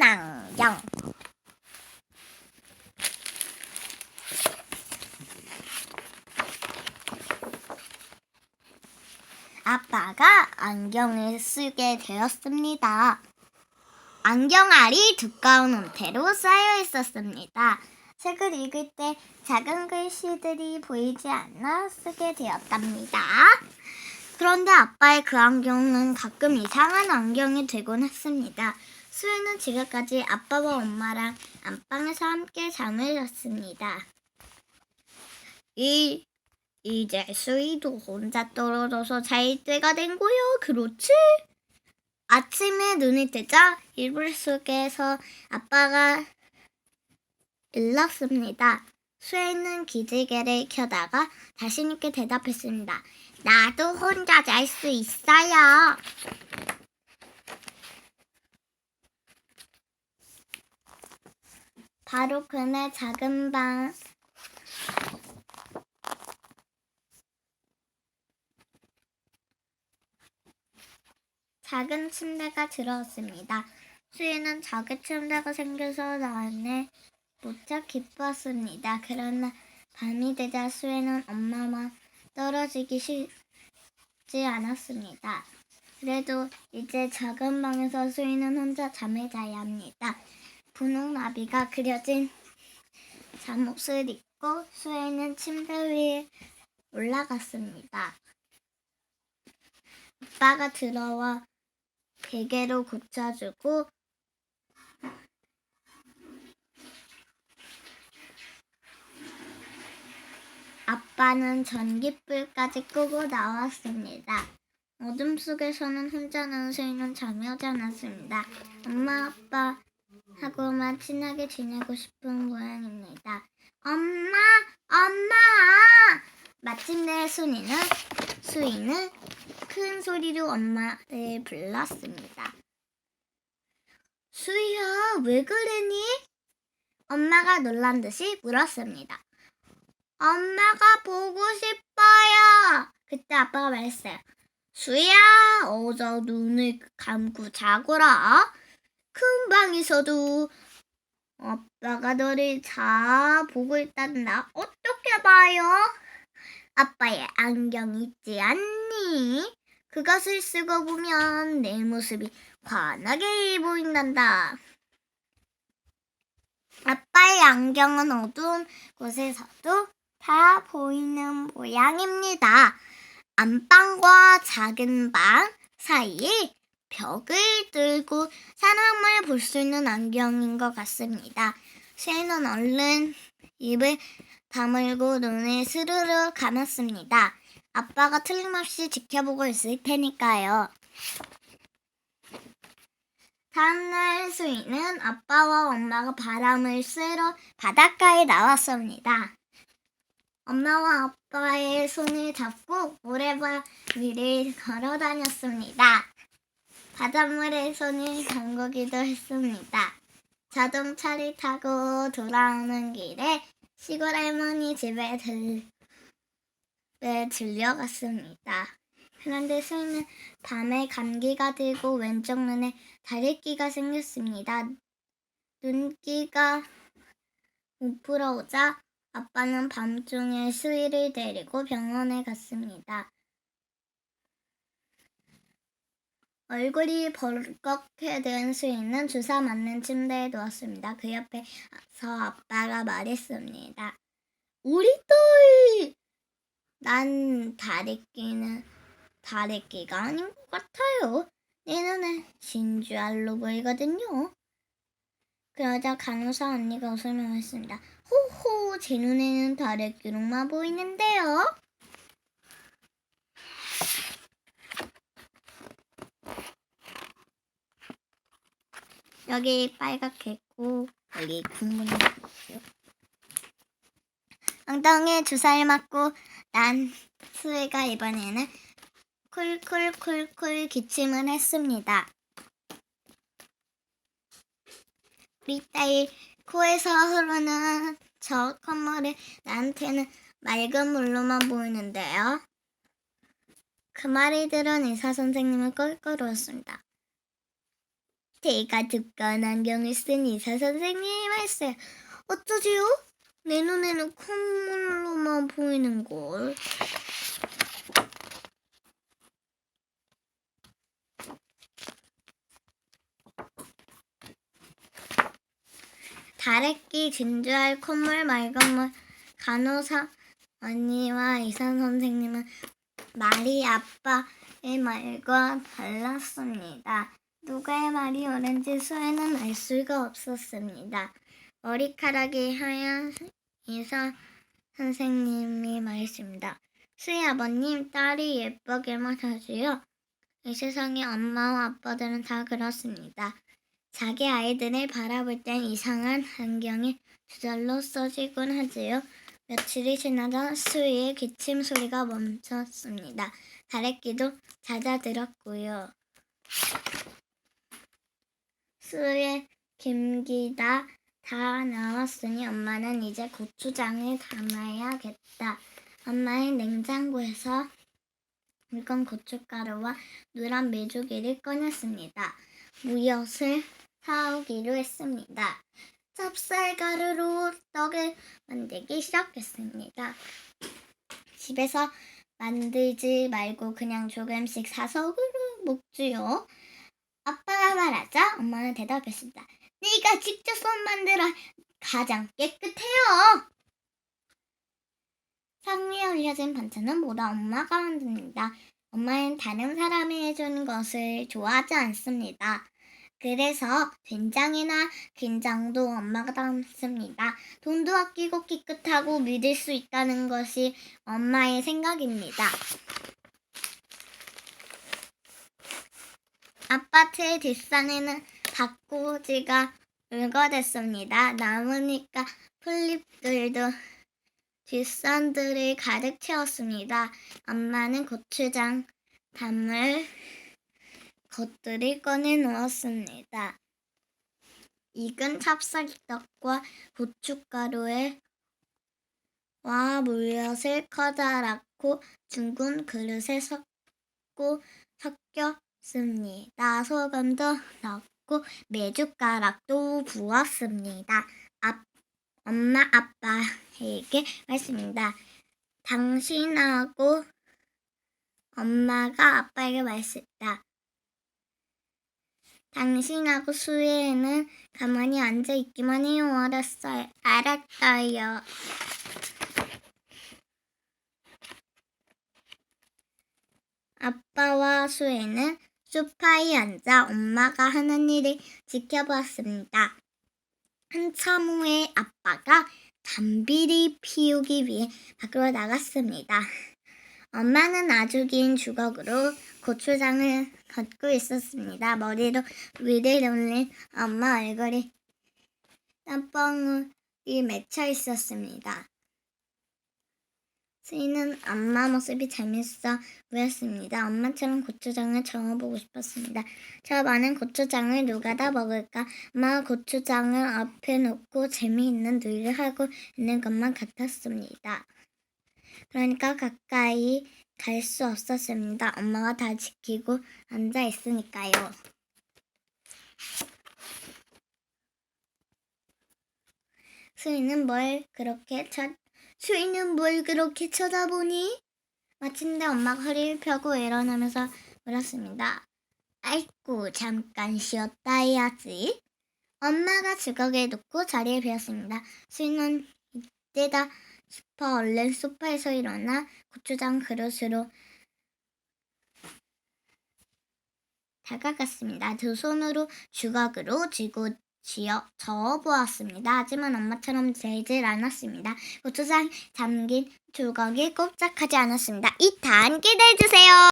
안경. 아빠가 안경을 쓰게 되었습니다. 안경알이 두꺼운 온태로 쌓여 있었습니다. 책을 읽을 때 작은 글씨들이 보이지 않아 쓰게 되었답니다. 그런데 아빠의 그 안경은 가끔 이상한 안경이 되곤 했습니다. 수혜는 지금까지 아빠와 엄마랑 안방에서 함께 잠을 잤습니다. 이, 이제 수희도 혼자 떨어져서 잘 때가 된 거야, 그렇지? 아침에 눈이 뜨자 이불 속에서 아빠가 일렀습니다. 수혜는 기지개를 켜다가 자신있게 대답했습니다. 나도 혼자 잘 수 있어요. 바로 그날 작은 방 작은 침대가 들어왔습니다. 수희는 작은 침대가 생겨서 나안에 무척 기뻤습니다. 그러나 밤이 되자 수혜는 엄마와 떨어지기 쉽지 않았습니다. 그래도 이제 작은 방에서 수희는 혼자 잠을 자야 합니다. 분홍 나비가 그려진 잠옷을 입고 수혜는 침대 위에 올라갔습니다. 아빠가 들어와 베개로 고쳐주고 아빠는 전기불까지 끄고 나왔습니다. 어둠 속에서는 혼자 나는 수인은 잠이 오지 않았습니다. 엄마, 아빠 하고만 친하게 지내고 싶은 모양입니다. 엄마, 엄마! 마침내 순이는 수이는 큰 소리로 엄마를 불렀습니다. 수희야, 왜 그러니? 엄마가 놀란 듯이 물었습니다. 엄마가 보고 싶어요. 그때 아빠가 말했어요. 수희야, 어서 눈을 감고 자거라. 큰 방에서도 아빠가 너를 자 보고 나 어떻게 봐요? 아빠의 안경 있지 않니? 그것을 쓰고 보면 내 모습이 환하게 보인단다. 아빠의 안경은 어두운 곳에서도 다 보이는 모양입니다. 안방과 작은 방 사이에 벽을 뚫고 사람을 볼 수 있는 안경인 것 같습니다. 쉐는 얼른 입을 다물고 눈을 스르르 감았습니다. 아빠가 틀림없이 지켜보고 있을 테니까요. 다음날 수이는 아빠와 엄마가 바람을 쐬러 바닷가에 나왔습니다. 엄마와 아빠의 손을 잡고 모래바 위를 걸어 다녔습니다. 바닷물에 손을 담그기도 했습니다. 자동차를 타고 돌아오는 길에 시골 할머니 집에 들, 에 들려갔습니다. 그런데 수이는 밤에 감기가 들고 왼쪽 눈에 다래끼가 생겼습니다. 눈기가 부풀어 오자 아빠는 밤중에 수이를 데리고 병원에 갔습니다. 얼굴이 벌겋게 된 수이는 주사 맞는 침대에 누웠습니다. 그 옆에서 아빠가 말했습니다. 우리 딸! 난 다래끼는 다래끼가 아닌 것 같아요. 내 눈에 진주알로 보이거든요. 그러자 간호사 언니가 웃으며 말했습니다. 호호, 제 눈에는 다래끼로만 보이는데요. 여기 빨갛게 있고 여기 국물이 있고요. 엉덩이에 주사를 맞고 난 수혜가 이번에는 쿨쿨쿨쿨 기침을 했습니다. 우리 딸 코에서 흐르는 저 콧물이 나한테는 맑은 물로만 보이는데요. 그 말이 들은 의사 선생님은 껄껄 웃었습니다. 제가 두꺼운 안경을 쓴 의사 선생님이 말했어요. 어쩌지요? 내 눈에는 콧물로만 보이는 걸. 다래끼 진주알 콧물 맑은 물 간호사 언니와 의사 선생님은 말이 아빠의 말과 달랐습니다. 누가의 말이 옳은지 수에는 알 수가 없었습니다. 머리카락이 하얀 의사 선생님이 말했습니다. 수희 아버님, 딸이 예쁘게만 하지요. 이 세상의 엄마와 아빠들은 다 그렇습니다. 자기 아이들을 바라볼 땐 이상한 안경이 두절로 써지곤 하지요. 며칠이 지나자 수희의 기침 소리가 멈췄습니다. 다래끼도 잦아들었고요. 수의 김기다 다 나왔으니 엄마는 이제 고추장을 담아야겠다. 엄마의 냉장고에서 묽은 고춧가루와 누런 메주기를 꺼냈습니다. 무엇을 사오기로 했습니다. 찹쌀가루로 떡을 만들기 시작했습니다. 집에서 만들지 말고 그냥 조금씩 사서 그러 먹지요. 말하자 엄마는 대답했습니다. 네가 직접 손 만들어 가장 깨끗해요. 상 위에 올려진 반찬은 모두 엄마가 만듭니다. 엄마는 다른 사람이 해주는 것을 좋아하지 않습니다. 그래서 된장이나 김장도 엄마가 담습니다. 돈도 아끼고 깨끗하고 믿을 수 있다는 것이 엄마의 생각입니다. 아파트의 뒷산에는 닭꼬지가 울거댔습니다. 나무니까 풀잎들도 뒷산들을 가득 채웠습니다. 엄마는 고추장 담을 것들을 꺼내 놓았습니다. 익은 찹쌀떡과 고춧가루에 와 물엿을 커다랗고 둥근 그릇에 섞고 섞였습니다. 소금도 넣고 메주가락도 부었습니다. 아, 엄마 아빠에게 말했습니다. 당신하고 엄마가 아빠에게 말했다. 당신하고 수혜는 가만히 앉아 있기만 해요. 알았어요. 알았어요. 아빠와 수혜는 소파에 앉아 엄마가 하는 일을 지켜보았습니다. 한참 후에 아빠가 담비를 피우기 위해 밖으로 나갔습니다. 엄마는 아주 긴 주걱으로 고추장을 걷고 있었습니다. 머리로 위를 올린 엄마 얼굴이 땀방울이 맺혀 있었습니다. 수인은 엄마 모습이 재밌어 보였습니다. 엄마처럼 고추장을 저어보고 싶었습니다. 저 많은 고추장을 누가 다 먹을까? 엄마가 고추장을 앞에 놓고 재미있는 놀이를 하고 있는 것만 같았습니다. 그러니까 가까이 갈 수 없었습니다. 엄마가 다 지키고 앉아 있으니까요. 수인은 뭘 그렇게 쳐, 수인은 뭘 그렇게 쳐다보니? 마침내 엄마가 허리를 펴고 일어나면서 물었습니다. 아이고, 잠깐 쉬었다 해야지. 엄마가 주걱에 놓고 자리에 비었습니다. 수인은 이때다 싶어 얼른 소파에서 일어나 고추장 그릇으로 다가갔습니다. 두 손으로 주걱으로 쥐고 쥐어 저어보았습니다. 하지만 엄마처럼 되질 않았습니다. 고추장 담긴 주걱이 꼼짝하지 않았습니다. 2탄 기대해주세요.